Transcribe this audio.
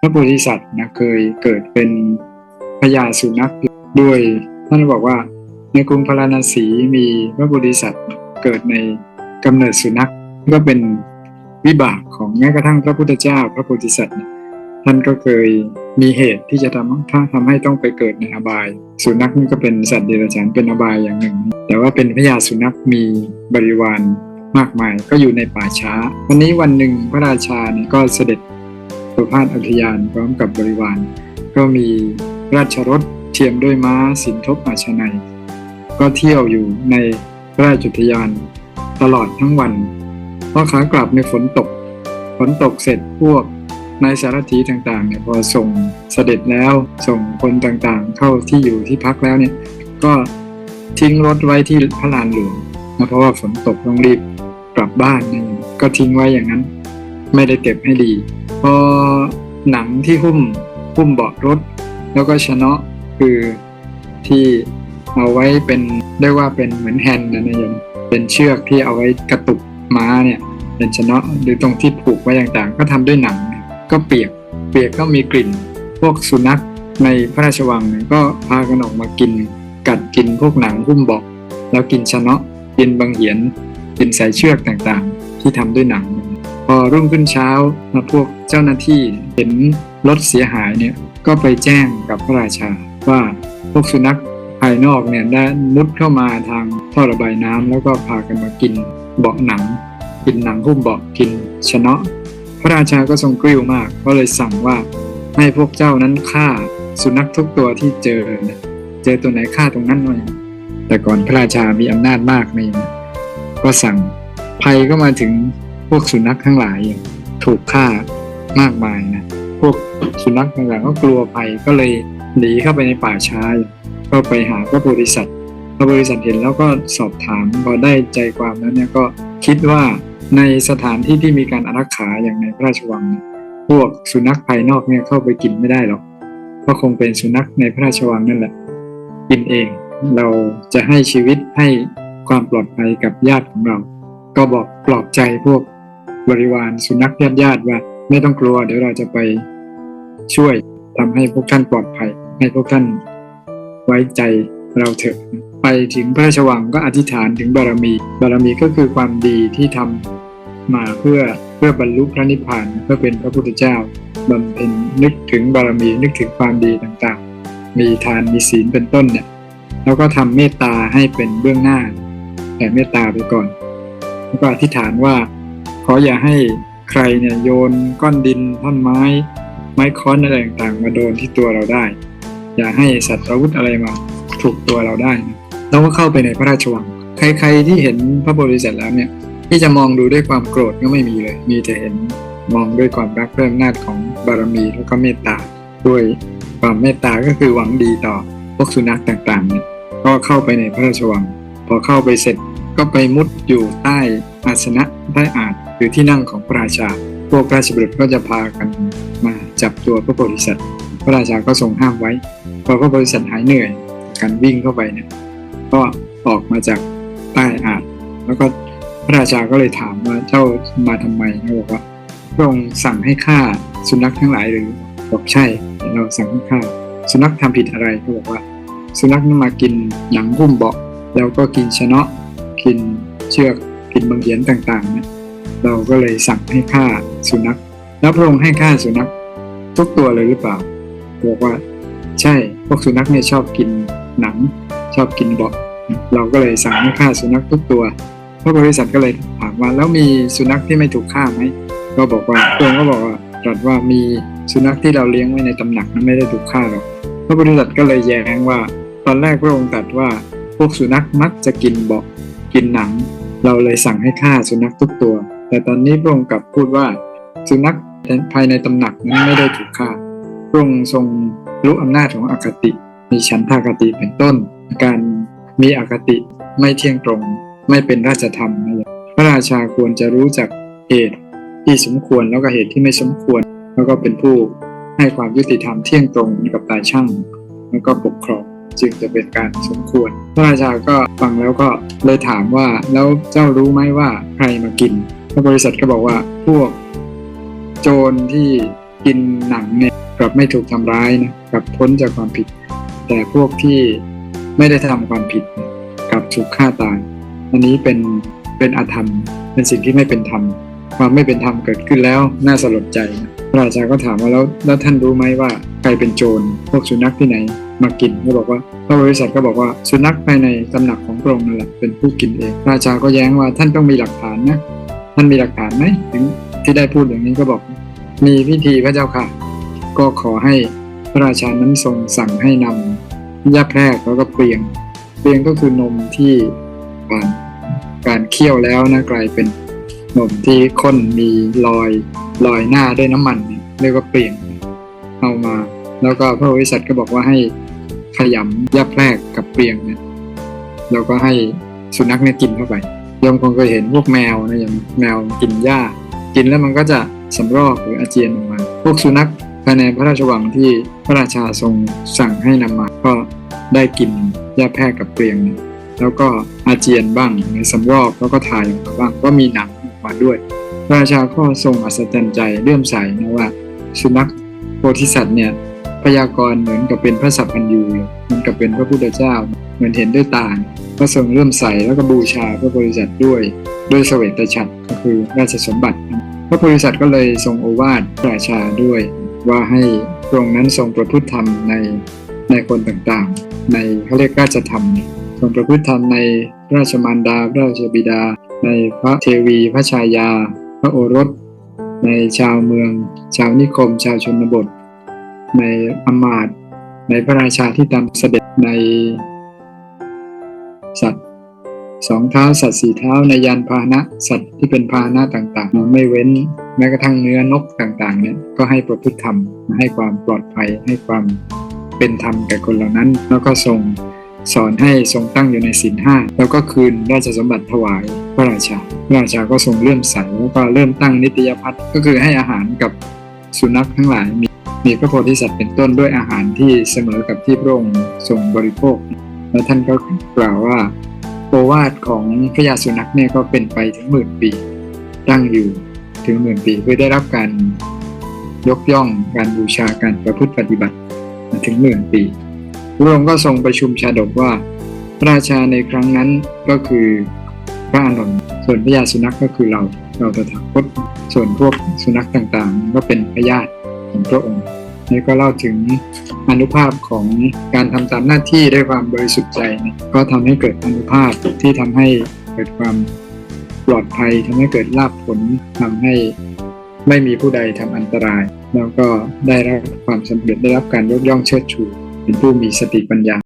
พระโพธิสัตว์นะเคยเกิดเป็นพญาสุนัขด้วยท่านบอกว่าในกรุงพาราณสีมีพระโพธิสัตว์เกิดในกำเนิดสุนัขก็เป็นวิบากของแม้กระทั่งพระพุทธเจ้า พระโพธิสัตว์ท่านก็เคยมีเหตุที่จะทำถ้าทำให้ต้องไปเกิดในอบาย สุนัขนี่ก็เป็นสัตว์เดรัจฉานเป็นอบายอย่างหนึ่ง แต่ว่าเป็นพญาสุนัขมีบริวารมากมายก็อยู่ในป่าช้า วันนี้วันหนึ่งพระราชาเนี่ยก็เสด็จ ประพาสอุทยานพร้อมกับบริวาร ก็มีราชรถเทียมด้วยม้าสินทบอาชนัย ก็เที่ยวอยู่ในราชอุทยานตลอดทั้งวันพอขากลับในฝนตก ฝนตกเสร็จพวกนายสารถีต่างๆเนี่ยพอส่งเสด็จแล้วส่งคนต่างๆ เข้าที่อยู่ที่พักแล้วเนี่ย ก็ทิ้งรถไว้ที่พระลานหลวงนะเพราะว่าฝนตกต้องรีบกลับบ้านนี่ก็ทิ้งไว้อย่างนั้น ไม่ได้เก็บให้ดีพอหนังที่หุ้มหุ้มเบาะรถ แล้วก็ชนะคือที่เอาไว้เป็นเรียกว่าเป็นเหมือนแฮนด์นะนะยมเป็นเชือกที่เอาไว้กระตุกม้าเนี่ยเป็นชนะหรือตรงที่ผูกไว้ต่างๆ ก็ทำด้วยหนังก็เปียกเปียกก็มีกลิ่น พวกสุนัขในพระราชวังเนี่ยก็พากันออกมากิน กัดกินพวกหนังหุ้มเบาะแล้วกินชนะกินบางเหียนกินสายเชือกต่างๆ ที่ทำด้วยหนัง พอรุ่งขึ้นเช้ามาพวกเจ้าหน้าที่เห็นรถเสียหายเนี่ยก็ไปแจ้งกับพระราชาว่าพวกสุนัขภายนอกเนี่ยได้มุดเข้ามาทางท่อระบายน้ำแล้วก็พากันมากินเบาะหนัง กินหนังหุ้มเบาะกินชนะ พระราชาก็ทรงกริ้วมากก็เลยสั่งว่าให้พวกเจ้านั้นฆ่าสุนัขทุกตัวที่เจอเนี่ยเจอตัวไหนฆ่าตรงนั้นหน่อย แต่ก่อนพระราชามีอำนาจมากนี่ก็สั่งภัยก็มาถึง พวกสุนัขทั้งหลายถูกฆ่ามากมายนะพวกสุนัขต่างๆก็กลัวภัยก็เลยหนีเข้าไปในป่าช้าก็ไปหาพระโพธิสัตว์พระโพธิสัตว์เห็นแล้วก็สอบถามพอได้ใจความแล้วเนี่ยก็คิดว่าในสถานที่ที่มีการอารักขาอย่างในพระราชวัง พวกสุนัขภายนอกเนี่ยเข้าไปกินไม่ได้หรอกก็คงเป็นสุนัขในพระราชวังนั่นแหละ กินเอง เราจะให้ชีวิตให้ความปลอดภัยกับญาติของเรา ก็บอกปลอบใจพวก บริวารสุนัขญาติญาติว่าไม่ต้องกลัว เดี๋ยวเราจะไปช่วยทำให้พวกท่านปลอดภัย ให้พวกท่านไว้ใจเราเถอะ ไปถึงพระราชวังก็อธิษฐานถึงบารมี บารมีก็คือความดีที่ทำมาเพื่อเพื่อบรรลุพระนิพพานเพื่อเป็นพระพุทธเจ้าบำเพ็ญนึกถึงบารมีนึกถึงความดีต่างๆ มีทานมีศีลเป็นต้นเนี่ยแล้วก็ทำเมตตาให้เป็นเบื้องหน้าแต่เมตตาไปก่อนแล้วก็อธิษฐานว่า ออย่าให้ใครเนี่ยโยนก้อนดินท่อนไม้ ไม้ค้อนอะไรต่างๆ มาโดนที่ตัวเราได้ อย่าให้สัตว์อาวุธอะไรมาถูกตัวเราได้นะเราก็เข้าไปในพระราชวัง ใคร ๆที่เห็นพระโพธิสัตว์แล้วเนี่ยที่จะมองดูด้วยความโกรธก็ไม่มีเลย มีแต่เห็นมองด้วยความรักเรื่องนาจของบารมีแล้วก็เมตตาด้วยความเมตตาก็คือหวังดีต่อพวกสุนัขต่างๆเนี่ยก็เข้าไปในพระราชวัง พอเข้าไปเสร็จก็ไปมุดอยู่ใต้ อาสนะใต้อาจหรือที่นั่งของพระราชา พวกราชบุตรก็จะพากันมาจับตัวพระโพธิสัตว์ พระราชาก็ทรงห้ามไว้ พอพระโพธิสัตว์หายเหนื่อยการวิ่งเข้าไปเนี่ยก็ออกมาจากใต้อาจแล้วก็พระราชาก็เลยถามว่าเจ้ามาทำไมเขาบอกว่าพระองค์สั่งให้ฆ่าสุนัขทั้งหลายหรือบอกใช่เราสั่งให้ฆ่าสุนัขทำผิดอะไรเขาบอกว่า สุนัขนั้นมากินหนังหุ้มเบาะแล้วก็กินชนะกินเชือก กินบางเหียนต่างๆเนี่ยเราก็เลยสั่งให้ฆ่าสุนัข แล้วพระองค์ให้ฆ่าสุนัขทุกตัวเลยหรือเปล่าบอกว่า ใช่พวกสุนัขเนี่ยชอบกินหนัง ชอบกินเบาะเราก็เลยสั่งให้ฆ่าสุนัขทุกตัวพระบริษัทก็เลยถามว่าแล้วมีสุนัขที่ไม่ถูกฆ่าไหมก็บอกว่าพระองค์ก็บอกว่าตรัสว่ามีสุนัขที่เราเลี้ยงไว้ในตำหนักนั้นไม่ได้ถูกฆ่าหรอกพระบริษัทก็เลยแย้งว่า ตอนแรกพระองค์ตรัสว่า พวกสุนัขมักจะกินเบาะกินหนัง เราเลยสั่งให้ฆ่าสุนัขทุกตัว แต่ตอนนี้พระองค์กลับพูดว่า สุนัขภายในตำหนักนั้นไม่ได้ถูกฆ่าพระองค์ทรงรู้อำนาจของอคติ มีฉันทากติเป็นต้น การมีอคติไม่เที่ยงตรง ไม่เป็นราชธรรมนะพระราชาควรจะรู้จักเหตุที่สมควรแล้วก็เหตุที่ไม่สมควร แล้วก็เป็นผู้ให้ความยุติธรรมเที่ยงตรงกับตายช่าง แล้วก็ปกครอง จึงจะเป็นการสมควร พระราชาก็ฟังแล้วก็เลยถามว่าแล้วเจ้ารู้ไหมว่าใครมากินพระบริษัทก็บอกว่าพวกโจรที่กินหนังเนี่ยกลับไม่ถูกทำร้ายนะกลับพ้นจากความผิด แต่พวกที่ไม่ได้ทำความผิดกลับถูกฆ่าตาย อันนี้เป็นเป็นอาธรรม เป็นสิ่งที่ไม่เป็นธรรม ความไม่เป็นธรรมเกิดขึ้นแล้วน่าสลดใจนะพระราชาก็ถามว่าแล้วแล้วท่านรู้ไหมว่าใครเป็นโจรพวกสุนัขที่ไหน มากินก็บอกว่าพระบริษัทก็บอกว่าสุนัขภายในตำหนักของพระองค์นั่นแหละเป็นผู้กินเองพระราชาก็แย้งว่าท่านต้องมีหลักฐานนะท่านมีหลักฐานไหมถึงที่ได้พูดอย่างนี้ก็บอก มีพิธีพระเจ้าค่ะ ก็ขอให้พระราชานั้นทรงสั่งให้นำยาแพรกแล้วก็เปลียงเปลียงก็คือนมที่ผ่านการเคี่ยวแล้วนะกลายเป็นนมที่ข้นมีรอยรอยหน้าด้วยน้ำมันเรียกว่าเปลียงเอามา แล้วก็พระบริษัทก็บอกว่าให้ ขยำยาแพรกกับเปลียงเนี่ยแล้วก็ให้สุนัขเนี่ยกินเข้าไปโยมคงเคยเห็นพวกแมวนะอย่างแมวกินหญ้า กินแล้วมันก็จะสำรอกหรืออาเจียนออกมา พวกสุนัขภายในพระราชวังที่พระราชาทรงสั่งให้นำมา ก็ได้กินหญ้าแพรกกับเปลียงเนี่ยแล้วก็อาเจียนบ้างหรือสำรอกแล้วก็ถ่ายออกมาบ้างก็มีหนังออกมาด้วย พระราชาก็ทรงอัศจรรย์ใจเลื่อมใสนะว่า สุนัขโพธิสัตว์เนี่ย ยากรณ์เหมือนกับเป็นพระสัพพัญญูเลยเหมือนกับเป็นพระพุทธเจ้า เหมือนเห็นด้วยตาก็ทรงเริ่มใส่แล้วก็บูชาพระบริษัทด้วยด้วยเสวตฉัตรก็คือราชสมบัติ พระบริษัทก็เลยทรงโอวาทพระราชาด้วย ว่าให้พระองค์นั้นทรงประพฤติธรรมในในคนต่างๆ ในเขาเรียกราชธรรม ทรงประพฤติธรรมในราชมารดาพระราชบิดา ในพระเทวีพระชายา พระโอรส ในชาวเมือง ชาวนิคม ชาวชนบท ในอมาตในพระราชาที่ตามเสด็จใน สัตว์สองเท้าสัตว์สี่เท้าในยานพาหนะสัตว์ที่เป็นพาหนะต่างๆ ไม่เว้นแม้กระทั่งเนื้อนกต่างๆเนี่ยก็ให้ประพฤติธรรมให้ความปลอดภัยให้ความเป็นธรรมแก่คนเหล่านั้น แล้วก็ทรงสอนให้ทรงตั้งอยู่ในศีลห้าแล้วก็คืนราชสมบัติถวายพระราชาพระราชาก็ทรงเลื่อมใสแล้วก็เริ่มตั้งนิตยพัฒน์ก็คือให้อาหารกับสุนัขทั้งหลายมี มีพระโพธิสัตว์เป็นต้นด้วยอาหารที่เสมอกับที่พระองค์ทรงบริโภค แล้วท่านก็กล่าวว่าโอวาทของพระยาสุนัขเนี่ยก็เป็นไปถึงหมื่นปี ตั้งอยู่ถึงหมื่นปีเพื่อได้รับการยกย่องการบูชาการประพฤติปฏิบัติถึงหมื่นปีพระองค์ก็ทรงประชุมชาดกว่าพระราชาในครั้งนั้นก็คือพระอานนท์ส่วนพระยาสุนัขก็คือเราเราตถาคตส่วนพวกสุนัขต่างๆ ก็เป็นพญาติ ของพระองค์นี่ก็เล่าถึงอนุภาพของการทำตามหน้าที่ด้วยความบริสุทธิ์ใจเนี่ยก็ทำให้เกิดอนุภาพที่ทำให้เกิดความปลอดภัยทำให้เกิดลาภผลทำให้ไม่มีผู้ใดทำอันตราย แล้วก็ได้รับความสำเร็จได้รับการยกย่องเชิดชูเป็นผู้มีสติปัญญา